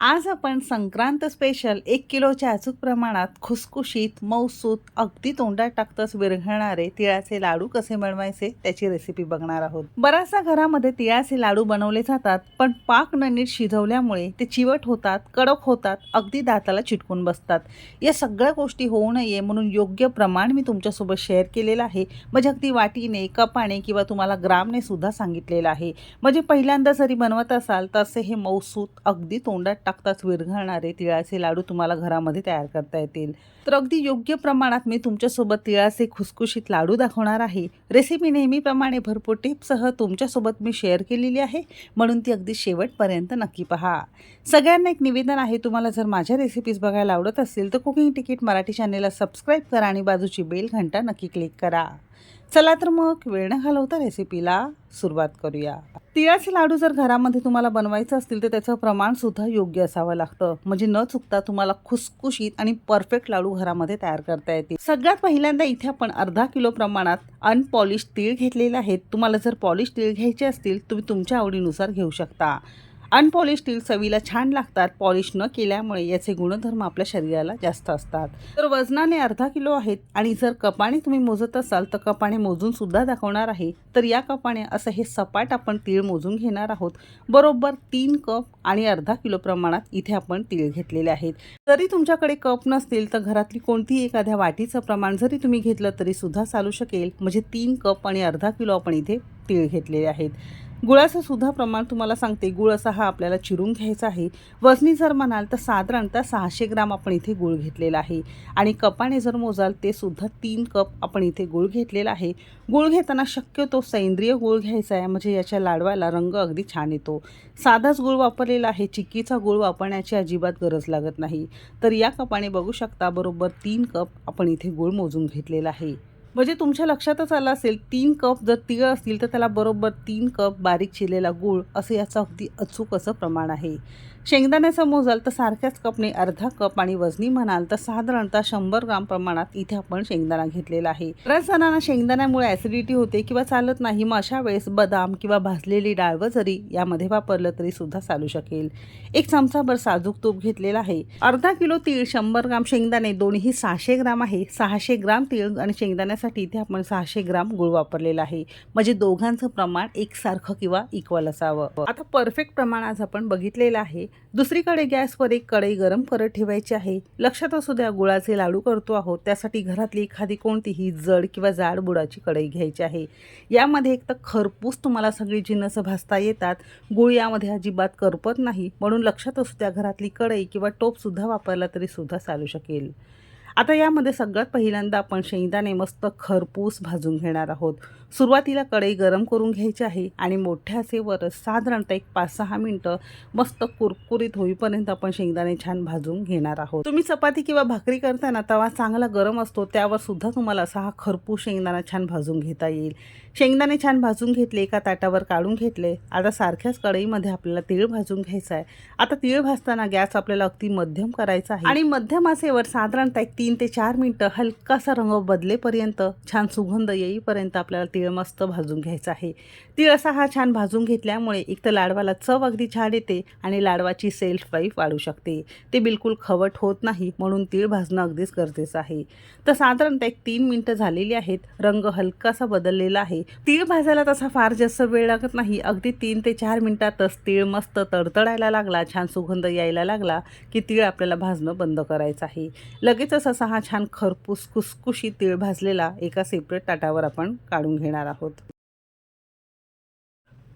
आज आपण संक्रांत स्पेशल एक किलोच्या अचूक प्रमाणात खुसखुशीत मऊसूत अगदी तोंडात टाकतच विरघळणारे तिळाचे लाडू कसे बनवायचे त्याची रेसिपी बघणार आहोत. बराचसा घरामध्ये तिळाचे लाडू बनवले जातात पण पाक न नीट शिजवल्यामुळे ते चिवट होतात कडक होतात अगदी दाताला चिटकून बसतात. या सगळ्या गोष्टी होऊ नये म्हणून योग्य प्रमाण मी तुमच्यासोबत शेअर केलेलं आहे. म्हणजे अगदी वाटीने कपाने किंवा तुम्हाला ग्रामने सुद्धा सांगितलेलं आहे. म्हणजे पहिल्यांदा जरी बनवत असाल तसे हे मऊसूत अगदी तोंडात टाकताच विरघळणारे तिळाचे लाडू तुम्हाला घरामध्ये तयार करता येतील. तर अगदी योग्य प्रमाणात मी तुमच्यासोबत तिळाचे खुसखुशीत लाडू दाखवणार आहे. रेसिपी नेहमीप्रमाणे भरपूर टिप्ससह तुमच्यासोबत मी शेअर केलेली आहे. म्हणून ती अगदी शेवटपर्यंत नक्की पहा. सगळ्यांना एक निवेदन आहे तुम्हाला जर माझ्या रेसिपीज बघायला आवडत असतील तर कुकिंग तिकीट मराठी चॅनेलला सबस्क्राईब करा आणि बाजूची बेल घंटा नक्की क्लिक करा. चला तर मग वेळ न घालवता रेसिपीला सुरुवात करूया. तिळाचे लाडू जर घरामध्ये तुम्हाला बनवायचं असतील तर त्याचं प्रमाण सुद्धा योग्य असावं लागतं. म्हणजे न चुकता तुम्हाला खुसखुशीत आणि परफेक्ट लाडू घरामध्ये तयार करता येतील. सगळ्यात पहिल्यांदा इथे आपण अर्धा किलो प्रमाणात अनपॉलिश तीळ घेतलेले आहेत. तुम्हाला जर पॉलिश तीळ घ्यायचे असतील तुम्ही तुमच्या आवडीनुसार घेऊ शकता. अनपॉलिश तीळ चवीला छान लागतात. पॉलिश न केल्यामुळे याचे गुणधर्म आपल्या शरीराला जास्त असतात. तर वजनाने अर्धा किलो आहेत आणि जर कपाने तुम्ही मोजत असाल तर कपाने मोजून सुद्धा दाखवणार आहे. तर या कपाने असं हे सपाट आपण तीळ मोजून घेणार आहोत. बरोबर तीन कप आणि अर्धा किलो प्रमाणात इथे आपण तीळ घेतलेले आहेत. जरी तुमच्याकडे कप नसतील तर घरातली कोणतीही एखाद्या वाटीचं प्रमाण जरी तुम्ही घेतलं तरी सुद्धा चालू शकेल. म्हणजे तीन कप आणि अर्धा किलो आपण इथे तीळ घेतलेले आहेत. गुळाचं सुद्धा प्रमाण तुम्हाला सांगते. गुळ असा हा आपल्याला चिरून घ्यायचा आहे. वजनी जर म्हणाल तर साधारणतः सहाशे ग्राम आपण इथे गुळ घेतलेला आहे. आणि कपाने जर मोजाल ते सुद्धा तीन कप आपण इथे गुळ घेतलेला आहे. गुळ घेताना शक्यतो सेंद्रिय गुळ घ्यायचा आहे. म्हणजे याच्या लाडवायला रंग अगदी छान येतो. साधाच गुळ वापरलेला आहे. चिक्कीचा गुळ वापरण्याची अजिबात गरज लागत नाही. तर या कपाने बघू शकता बरोबर तीन कप आपण इथे गुळ मोजून घेतलेला आहे. म्हणजे तुमच्या लक्षातच आलं असेल तीन कप जर तीळ असतील तर त्याला बरोबर तीन कप बारीक चिरलेला गूळ असं याचं अगदी अचूक असं प्रमाण आहे. शेंगदाण्याचं मोजाल तर सारख्याच कपने अर्धा कप आणि वजनी म्हणाल तर साधारणतः शंभर ग्राम प्रमाणात इथे आपण शेंगदाणा घेतलेला आहे. बऱ्याच जणांना शेंगदाण्यामुळे ॲसिडिटी होते किंवा चालत नाही मग अशा वेळेस बदाम किंवा भाजलेली डाळवं जरी यामध्ये वापरलं तरी सुद्धा चालू शकेल. एक चमचाभर साजूक तूप घेतलेला आहे. अर्धा किलो तीळ शंभर ग्राम शेंगदाणे दोन्ही सहाशे ग्राम आहे. सहाशे ग्राम तीळ आणि शेंगदाण्यासाठी इथे आपण सहाशे ग्राम गुळ वापरलेला आहे. म्हणजे दोघांचं प्रमाण एकसारखं किंवा इक्वल असावं. आता परफेक्ट प्रमाण आज आपण बघितलेलं आहे. दुसरीकडे गॅसवर एक कढई गरम करत ठेवायची आहे. लक्षात असू द्या गुळाचे लाडू करतो आहोत. त्यासाठी घरातली एखादी कोणतीही जड किंवा जाड बुडाची कढई घ्यायची आहे. यामध्ये एक तर खरपूस तुम्हाला सगळी जिन्नस भाजता येतात. गुळ यामध्ये अजिबात करपत नाही. म्हणून लक्षात असू द्या घरातली कढई किंवा टोपसुद्धा वापरला तरी सुद्धा चालू शकेल. आता यामध्ये सगळ्यात पहिल्यांदा आपण शेंगदाणे मस्त खरपूस भाजून घेणार आहोत. सुरुवातीला कढई गरम करून घ्यायची आहे आणि मोठ्या सेवर साधारणतः एक पाच सहा मिनटं मस्त कुरकुरीत होईपर्यंत आपण शेंगदाणे छान भाजून घेणार आहोत. तुम्ही चपाती किंवा भाकरी करताना तवा चांगला गरम असतो त्यावर सुद्धा तुम्हाला असा हा खरपूस शेंगदाणा छान भाजून घेता येईल. शेंगदाणे छान भाजून घेतले एका ताटावर काढून घेतले. आता सारख्याच कढईमध्ये आपल्याला तीळ भाजून घ्यायचा आहे. आता तीळ भाजताना गॅस आपल्याला अगदी मध्यम करायचा आहे. आणि मध्यम आसेवर साधारणतः एक तीन ते चार मिनटं हलकासा रंग बदलेपर्यंत छान सुगंध येईपर्यंत आपल्याला तीळ मस्त भाजून घ्यायचा आहे. तीळ असा हा छान भाजून घेतल्यामुळे एक तर लाडवाला चव अगदी छान येते आणि लाडवाची सेल्फ लाईफ वाढू शकते. ते बिलकुल खवट होत नाही म्हणून तीळ भाजणं अगदीच गरजेचं आहे. तर साधारणतः एक तीन मिनटं झालेली आहेत. रंग हलकासा बदललेला आहे. तीळ भाजायला तसा फार जास्त वेळ लागत नाही. अगदी तीन ते चार मिनटातच तीळ मस्त तडतडायला लागला छान सुगंध यायला लागला की तीळ आपल्याला भाजणं बंद करायचं आहे. लगेचच असा हा छान खरपूस कुसकुशी तीळ भाजलेला एका सेपरेट ताटावर आपण काढून घेणार आहोत.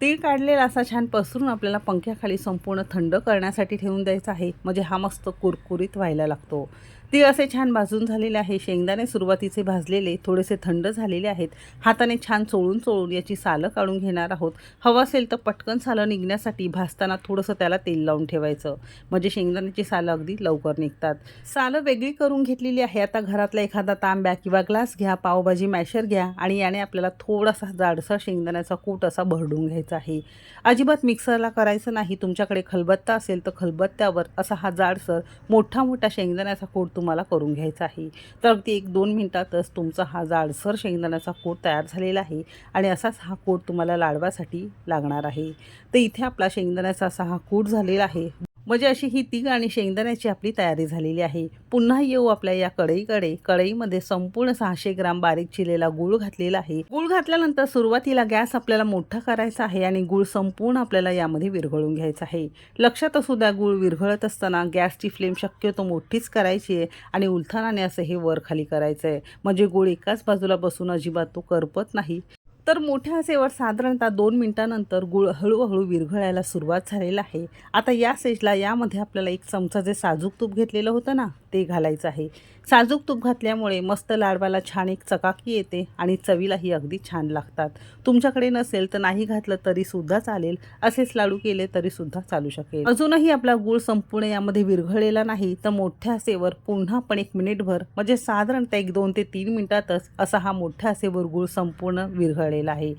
तीळ काढलेला असा छान पसरून आपल्याला पंख्याखाली संपूर्ण थंड करण्यासाठी ठेवून द्यायचा आहे. म्हणजे हा मस्त कुरकुरीत व्हायला लागतो. तीळ असे छान भाजून झालेले आहे. शेंगदाणे सुरुवातीचे भाजलेले थोडेसे थंड झालेले आहेत. हाताने छान चोळून चोळून याची सालं काढून घेणार आहोत. हवं असेल तर पटकन सालं निघण्यासाठी भाजताना थोडंसं त्याला तेल लावून ठेवायचं. म्हणजे शेंगदाण्याची सालं अगदी लवकर निघतात. सालं वेगळी करून घेतलेली आहे. आता घरातला एखादा तांब्या किंवा ग्लास घ्या पावभाजी मॅशर घ्या आणि याने आपल्याला थोडासा जाडसा शेंगदाण्याचा कूट असा भरडून घ्यायचा आहे. अजिबात मिक्सरला करायचं नाही. तुमच्याकडे खलबत्ता असेल तर खलबत्त्यावर असा हा जाडसर मोठा मोठा शेंगदाण्याचा कूट तुम्हाला करून घ्यायचा आहे. तर अगदी एक दोन मिनटातच तुमचा हा जाडसर शेंगदाण्याचा कोट तयार झालेला आहे आणि असाच हा कोट तुम्हाला लाडवासाठी लागणार आहे. तर इथे आपला शेंगदाण्याचा असा हा कूट झालेला आहे. म्हणजे अशी ही तीळ आणि शेंगदाण्याची आपली तयारी झालेली आहे. पुन्हा येऊ आपल्या या कढईकडे. कढईमध्ये संपूर्ण सहाशे ग्राम बारीक चिरलेला गूळ घातलेला आहे. गूळ घातल्यानंतर सुरुवातीला गॅस आपल्याला मोठा करायचा आहे आणि गूळ संपूर्ण आपल्याला यामध्ये विरघळून घ्यायचा आहे. लक्षात असू द्या गूळ विरघळत असताना गॅसची फ्लेम शक्यतो मोठीच करायची आहे आणि उलथानाने असं हे वर खाली करायचं आहे म्हणजे गूळ एकाच बाजूला बसून अजिबात तो करपत नाही. तर मोठ्या आसेवर साधारणतः दोन मिनिटानंतर गुळ हळूहळू विरघळायला सुरुवात झालेला आहे. आता या सेजला यामध्ये आपल्याला एक चमचा जे साजूक तूप घेतलेलं होतं ना ते घालायचं आहे. साजूक तूप घातल्यामुळे मस्त लाडवाला छान एक चकाकी येते आणि चवीलाही अगदी छान लागतात. तुमच्याकडे नसेल तर नाही घातलं तरी सुद्धा चालेल. असेच लाडू केले तरी सुद्धा चालू शकेल. अजूनही आपला गूळ संपूर्ण यामध्ये विरघळलेला नाही. तर मोठ्या आसेवर पुन्हा पण एक मिनिटभर म्हणजे साधारणतः एक दोन ते तीन मिनिटातच असा हा मोठ्या आसेवर गूळ संपूर्ण विरघळ विरघळलेला आहे.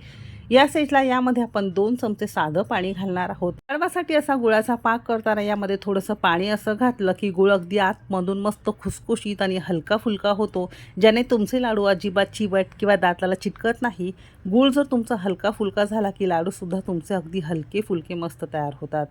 या स्टेजला यामध्ये आपण दोन चमचे साधं पाणी घालणार आहोत. लाडवासाठी असा गुळाचा पाक करताना यामध्ये थोडंसं पाणी असं घातलं की गुळ अगदी आतमधून मस्त खुसखुशीत आणि हलका फुलका होतो ज्याने तुमचे लाडू अजिबात चिवट किंवा दाताला चिटकत नाही. गुळ जर तुमचा हलका फुलका झाला की लाडूसुद्धा तुमचे अगदी हलके फुलके मस्त तयार होतात.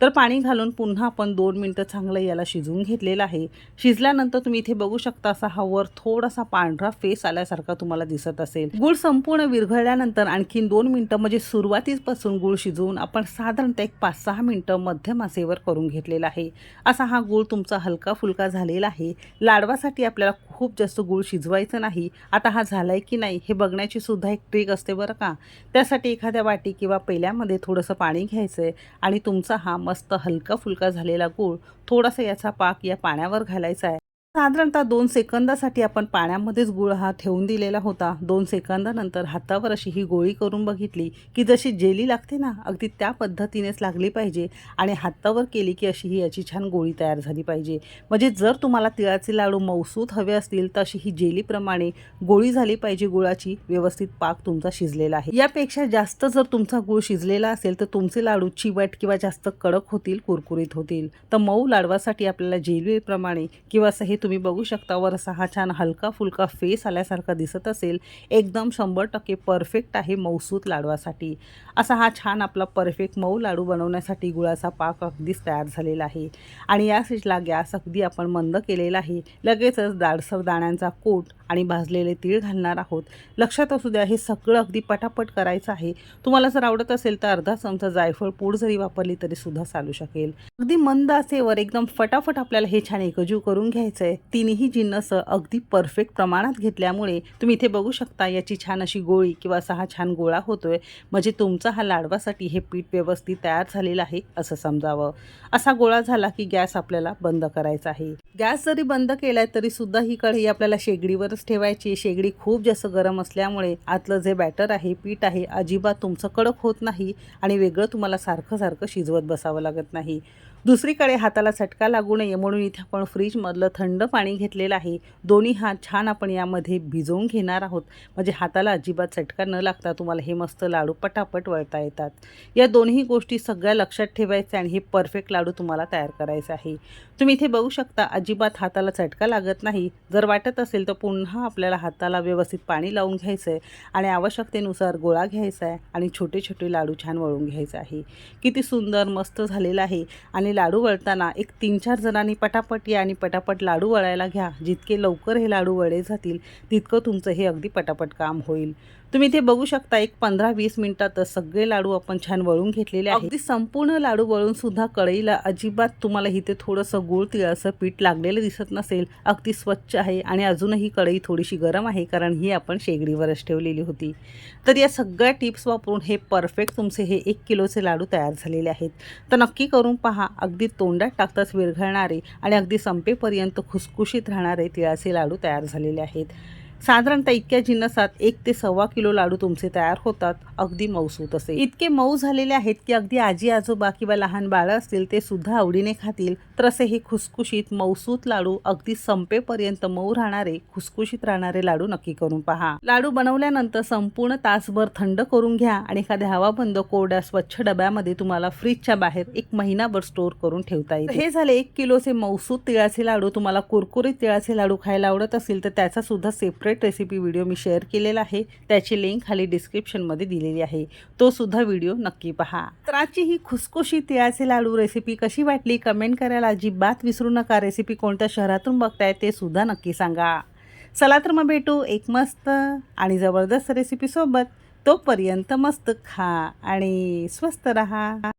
तर पाणी घालून पुन्हा आपण दोन मिनटं चांगलं याला शिजवून घेतलेलं आहे. शिजल्यानंतर तुम्ही इथे बघू शकता असा हा वर थोडासा पांढरा फेस आल्यासारखा तुम्हाला दिसत असेल. गुळ संपूर्ण विरघळल्यानंतर आणखीन दोन मिनटं म्हणजे सुरुवातीपासून गुळ शिजवून आपण साधारणतः एक पाच सहा मिनटं मध्यम आचेवर करून घेतलेला आहे. असा हा गुळ तुमचा हलका फुलका झालेला आहे. लाडवासाठी आपल्याला खूप जास्त गुळ शिजवायचं नाही. आता हा झालाय की नाही हे बघण्याची सुद्धा एक ट्रिक असते बरं का. त्यासाठी एखाद्या वाटी किंवा पेल्यामध्ये थोडंसं पाणी घ्यायचं आहे आणि तुमचा हा मस्त हलका फुलका झालेला गूळ थोडासा याचा पाक या पाण्यावर घालायचा आहे. साधारणतः दोन सेकंदासाठी आपण पाण्यामध्येच गुळ हा ठेवून दिलेला होता. दोन सेकंदानंतर हातावर अशी ही गोळी करून बघितली की जशी जेली लागते ना अगदी त्या पद्धतीनेच लागली पाहिजे आणि हातावर केली की अशी ही याची छान गोळी तयार झाली पाहिजे. म्हणजे जर तुम्हाला तिळाचे लाडू मौसूत हवे असतील तर अशी ही जेलीप्रमाणे गोळी झाली पाहिजे गुळाची. व्यवस्थित पाक तुमचा शिजलेला आहे. यापेक्षा जास्त जर तुमचा गुळ शिजलेला असेल तर तुमचे लाडू चिवट किंवा जास्त कडक होतील कुरकुरीत होतील. तर मऊ लाडवासाठी आपल्याला जेलीप्रमाणे किंवा असं हे तुम्ही बघू शकता वरसा हा छान हलका फुलका फेस आल्यासारखा दिसत असेल. एकदम शंभर टक्के परफेक्ट आहे मौसूत लाडवासाठी. असा हा छान आपला परफेक्ट मऊ लाडू बनवण्यासाठी गुळाचा पाक अगदीच तयार झालेला आहे. आणि या स्टेजला गॅस अगदी आपण मंद केलेला आहे. लगेचच दाडसर दाण्यांचा कोट आणि भाजलेले तीळ घालणार आहोत. लक्षात असू द्या हे सगळं अगदी पटापट करायचं आहे. तुम्हाला जर आवडत असेल तर अर्धा चमचा जायफळ पूड जरी वापरली तरी सुद्धा चालू शकेल. अगदी मंद असेवर एकदम फटाफट आपल्याला हे छान एकजीव करून घ्यायचं आहे तिन्ही जिन्नस अगदी परफेक्ट प्रमाणात घेतल्यामुळे तुम्ही इथे बघू शकता याची छान अशी गोळी किंवा असा हा छान गोळा होतोय. म्हणजे तुमचा हा लाडवासाठी हे पीठ व्यवस्थित तयार झालेलं आहे असं समजावं. असा गोळा झाला की गॅस आपल्याला बंद करायचा आहे. गॅस जरी बंद केलाय तरी सुद्धा ही कढई आपल्याला शेगडीवरच ठेवायची. शेगडी खूप जास्त गरम असल्यामुळे आतलं जे बॅटर आहे पीठ आहे अजिबात तुमचं कडक होत नाही आणि वेगळं तुम्हाला सारखं सारखं शिजवत बसावं लागत नाही. दुसरीकडे हाताला चटका लागू नये म्हणून इथे आपण फ्रीजमधलं थंड पाणी घेतलेलं आहे. दोन्ही हात छान आपण यामध्ये भिजवून घेणार आहोत. म्हणजे हाताला अजिबात चटका न लागता तुम्हाला हे मस्त लाडू पटापट वळता येतात. या दोन्ही गोष्टी सगळ्या लक्षात ठेवायच्या आणि हे परफेक्ट लाडू तुम्हाला तयार करायचे आहे. तुम्ही इथे बघू शकता अजिबात हाताला चटका लागत नाही. जर वाटत असेल तर पुन्हा आपल्याला हाताला व्यवस्थित पाणी लावून घ्यायचं आहे आणि आवश्यकतेनुसार गोळा घ्यायचा आहे आणि छोटे छोटे लाडू छान वळून घ्यायचे आहे. किती सुंदर मस्त झालेलं आहे आणि लाडू वळताना एक तीन चार जणांनी पटापट या आणि पटापट लाडू वळायला घ्या. जितके लवकर हे लाडू वळे जातील तितकं तुमचं हे अगदी पटापट काम होईल. तुम्ही इथे बघू शकता एक पंधरा वीस मिनिटातच सगळे लाडू आपण छान वळून घेतलेले आहे अगदी संपूर्ण लाडू वळून सुद्धा कढईला अजिबात तुम्हाला इथे थोडंसं गुळ तिळाचं पीठ लागलेलं दिसत नसेल. अगदी स्वच्छ आहे आणि अजूनही कढई थोडीशी गरम आहे कारण ही आपण शेगडीवरच ठेवलेली होती. तर या सगळ्या टिप्स वापरून हे परफेक्ट तुमचे हे एक किलोचे लाडू तयार झालेले आहेत. तर नक्की करून पहा अगदी तोंडात टाकताच विरघळणारे आणि अगदी संपेपर्यंत खुसखुशीत राहणारे तिळाचे लाडू तयार झालेले आहेत. साधारणतः इतक्या जिन्नसात एक ते सव्वा किलो लाडू तुमचे तयार होतात. अगदी मऊसूत असे. इतके मऊ झालेले आहेत की अगदी आजी आजोबा किंवा लहान बाळं असतील ते सुद्धा आवडीने खातील. तर असे हे खुसखुशीत मऊसूत लाडू अगदी संपेपर्यंत मऊ राहणारे खुसखुशीत राहणारे लाडू नक्की करून पहा. लाडू बनवल्यानंतर संपूर्ण तासभर थंड करून घ्या आणि एखाद्या हवाबंद कोरड्या स्वच्छ डब्यामध्ये तुम्हाला फ्रीजच्या बाहेर एक महिनाभर स्टोअर करून ठेवता येईल. हे झाले एक किलोचे मऊसूत तिळाचे लाडू. तुम्हाला कुरकुरीत तिळाचे लाडू खायला आवडत असेल तर त्याचा सुद्धा सेपरेट परफेक्ट रेसिपी व्हिडिओ मी शेअर केलेला आहे. त्याची लिंक खाली डिस्क्रिप्शनमध्ये दिलेली आहे. तो सुद्धा व्हिडिओ नक्की पहा. तर आजची ही खुसखुशी तिळाचे लाडू रेसिपी कशी वाटली? कमेंट करायला अजिबात विसरू नका. रेसिपी कोणत्या शहरातून बघताय ते सुद्धा नक्की सांगा. चला तर मग भेटू एक मस्त आणि जबरदस्त रेसिपीसोबत तोपर्यंत मस्त खा आणि स्वस्त रहा.